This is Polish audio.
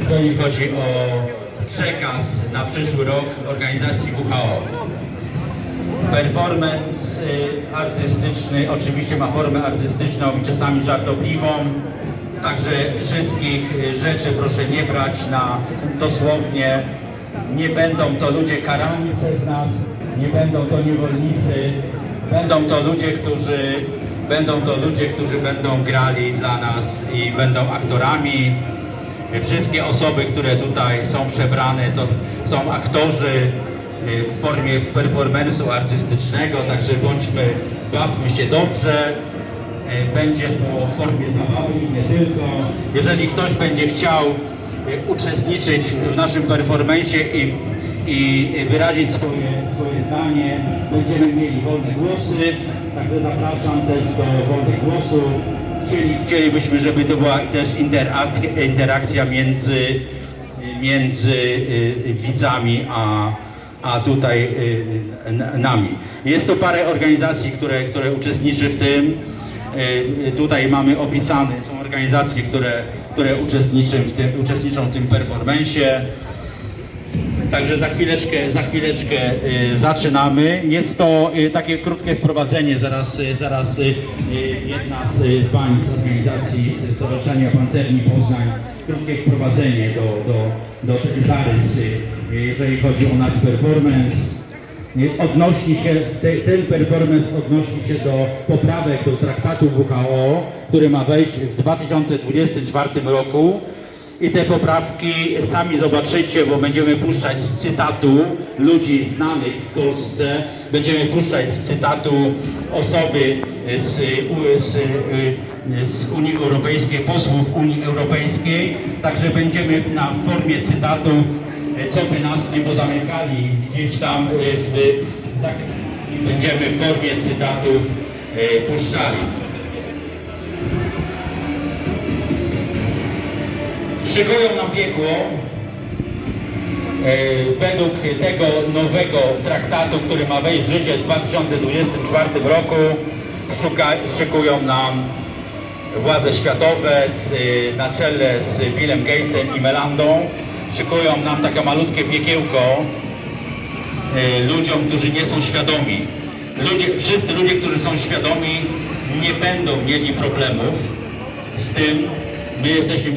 jeżeli chodzi o przekaz na przyszły rok organizacji WHO. Performance y, artystyczny oczywiście ma formę artystyczną i czasami żartobliwą. Także wszystkich y, rzeczy proszę nie brać na dosłownie. Nie będą to ludzie karani przez nas, nie będą to niewolnicy, będą to ludzie, którzy będą to ludzie, którzy będą grali dla nas i będą aktorami. Wszystkie osoby, które tutaj są przebrane, to są aktorzy y, w formie performance'u artystycznego, także bądźmy, bawmy się dobrze. Y, Będzie to w formie zabawy i nie tylko. Jeżeli ktoś będzie chciał y, uczestniczyć w naszym performance'ie i, i wyrazić swoje, swoje zdanie, będziemy mieli wolne głosy, także zapraszam też do wolnych głosów. Chcieli, chcielibyśmy, żeby to była też interakcja, interakcja między, między y, widzami a, a tutaj y, nami. Jest to parę organizacji, które, które uczestniczy w tym. Y, y, Tutaj mamy opisane, są organizacje, które, które uczestniczą w tym, uczestniczą w tym performance'ie. Także za chwileczkę, za chwileczkę y, zaczynamy. Jest to y, takie krótkie wprowadzenie. Zaraz, y, zaraz jedna z pań z organizacji Stowarzyszenia Pancerni Poznań krótkie wprowadzenie do, do, do tej zarysy, y, jeżeli chodzi o nasz performance. Odnosi się, te, ten performance odnosi się do poprawek do traktatu WHO, który ma wejść w 2024 roku. I te poprawki sami zobaczycie, bo będziemy puszczać z cytatu ludzi znanych w Polsce, będziemy puszczać z cytatu osoby z, z, z Unii Europejskiej, posłów Unii Europejskiej, także będziemy na formie cytatów, co by nas nie pozamykali gdzieś tam w, w, będziemy w formie cytatów e, puszczali. Szykują nam piekło e, według tego nowego traktatu, który ma wejść w życie w 2024 roku. Szuka, szykują nam władze światowe z, e, na czele z Billem Gatesem i Melandą. Szykują nam takie malutkie piekiełko e, ludziom, którzy nie są świadomi. Ludzie, wszyscy ludzie, którzy są świadomi, nie będą mieli problemów z tym. My jesteśmy